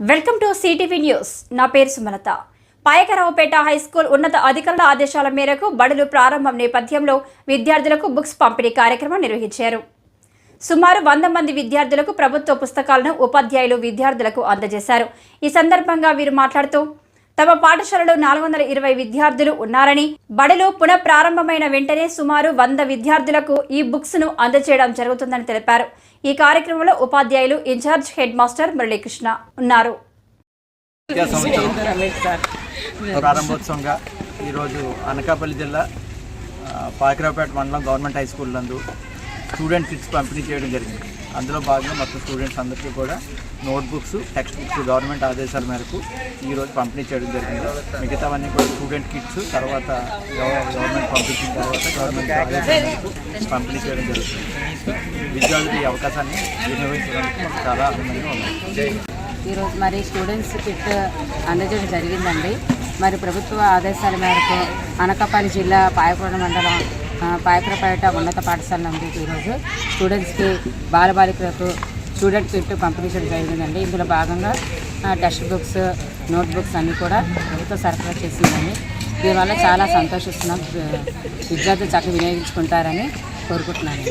Welcome to CTV news నా పేరు Sumalatha. Payakaraopeta high school ఉన్నత అధికారుల ఆదేశాల మేరకు బడులు ప్రారంభం నేపథ్యంలో విద్యార్థులకు బుక్స్ పంపిణీ కార్యక్రమం నిర్వహించారు. సుమారు వంద మంది విద్యార్థులకు ప్రభుత్వ పుస్తకాలను ఉపాధ్యాయులు విద్యార్థులకు అందజేశారు. ఈ సందర్భంగా వీరు మాట్లాడుతూ తమ పాఠశాలలో నాలుగు వందల ఇరవై విద్యార్థులు ఉన్నారని బడులు పునఃప్రారంభమైన వెంటనే సుమారు వంద విద్యార్థులకు ఈ బుక్స్ను అందజేయడం జరుగుతుందని తెలిపారు. ఈ కార్యక్రమంలో ఉపాధ్యాయులు ఇన్ఛార్జ్ హెడ్ మాస్టర్ మురళీకృష్ణ ఉన్నారు. ప్రారంభోత్సవంగా ఈరోజు అనకాపల్లి జిల్లా పాకిరావుపేట మండలం గవర్నమెంట్ హై స్కూల్ నందు స్టూడెంట్ కిట్స్ పంపిణీ చేయడం జరిగింది. అందులో భాగంగా మొత్తం స్టూడెంట్స్ అందరికీ కూడా నోట్బుక్స్ టెక్స్ట్ బుక్స్ గవర్నమెంట్ ఆదేశాల మేరకు ఈరోజు పంపిణీ చేయడం జరిగింది. మిగతావన్నీ కూడా స్టూడెంట్ కిట్స్ తర్వాత గవర్నమెంట్ పంపించిన తర్వాత గవర్నమెంట్ ఆదేశాలకు పంపిణీ చేయడం జరుగుతుంది. విద్యార్థులు ఈ అవకాశాన్ని వినియోగించడానికి మాకు చాలా ఆనందంగా ఉంది. ఈరోజు మరి స్టూడెంట్స్ కిట్ అందజేయడం జరిగిందండి. మరి ప్రభుత్వ ఆదేశాల మేరకు అనకాపల్లి జిల్లా పాయకూడ మండలం పాయకరపేట ఉన్నత పాఠశాల నుండి ఈరోజు. స్టూడెంట్స్కి బాలబాలికలకు స్టూడెంట్ కిట్ పంపిణీ చేయడం జరిగిందండి. ఇందులో భాగంగా టెక్స్ట్ బుక్స్ నోట్బుక్స్ అన్నీ కూడా ప్రభుత్వం సరఫరా చేసిందండి. దీనివల్ల చాలా సంతోషిస్తున్నాం. విద్యార్థులు చక్కగా వినియోగించుకుంటారని కోరుకుంటున్నాను